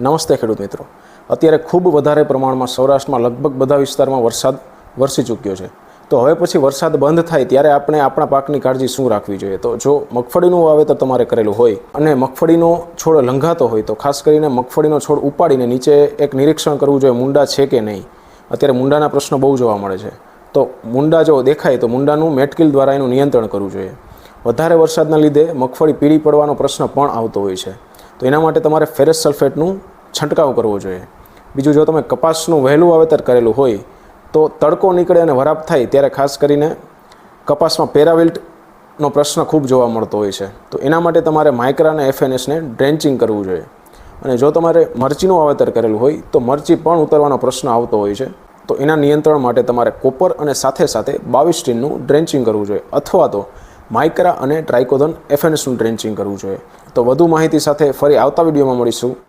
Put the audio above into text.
નમસ્તે ખેડૂત મિત્રો. અત્યારે ખૂબ વધારે પ્રમાણમાં સૌરાષ્ટ્રમાં લગભગ બધા વિસ્તારમાં વરસાદ વરસી ચૂક્યો છે. તો હવે પછી વરસાદ બંધ થાય ત્યારે આપણે આપણા પાકની કાળજી શું રાખવી જોઈએ? તો જો મગફળીનું વાવેતર તમારે કરેલું હોય અને મગફળીનો છોડ લંઘાતો હોય, તો ખાસ કરીને મગફળીનો છોડ ઉપાડીને નીચે એક નિરીક્ષણ કરવું જોઈએ, મુંડા છે કે નહીં? અત્યારે મુંડાના પ્રશ્નો બહુ જોવા મળે છે. તો મુંડા જો દેખાય, તો મુંડાનું મેટકીલ દ્વારા એનું નિયંત્રણ કરવું જોઈએ. વધારે વરસાદના લીધે મગફળી પીળી પડવાનો પ્રશ્ન પણ આવતો હોય છે. તો એના માટે તમારે ફેરસ સલ્ફેટનું છંટકાવ કરવો જોઈએ. બીજું, જો તમે કપાસનું વહેલું વાવેતર કરેલું હોય, તો તડકો નીકળે અને વરાપ થાય ત્યારે ખાસ કરીને કપાસમાં પેરાવિલ્ટનો પ્રશ્ન ખૂબ જોવા મળતો હોય છે. તો એના માટે તમારે માઇક્રા અને એફએનએસને ડ્રેન્ચિંગ કરવું જોઈએ. અને જો તમારે મરચીનું વાવેતર કરેલું હોય, તો મરચી પણ ઉતરવાનો પ્રશ્ન આવતો હોય છે. તો એના નિયંત્રણ માટે તમારે કોપર અને સાથે સાથે બાવીસ ટીનનું ડ્રેન્ચિંગ કરવું જોઈએ. અથવા તો માઇક્રા અને ટ્રાઇકોધન એફએનએસનું ટ્રેન્ચિંગ કરવું જોઈએ. તો વધુ માહિતી સાથે ફરી આવતા વિડીયોમાં મળીશું.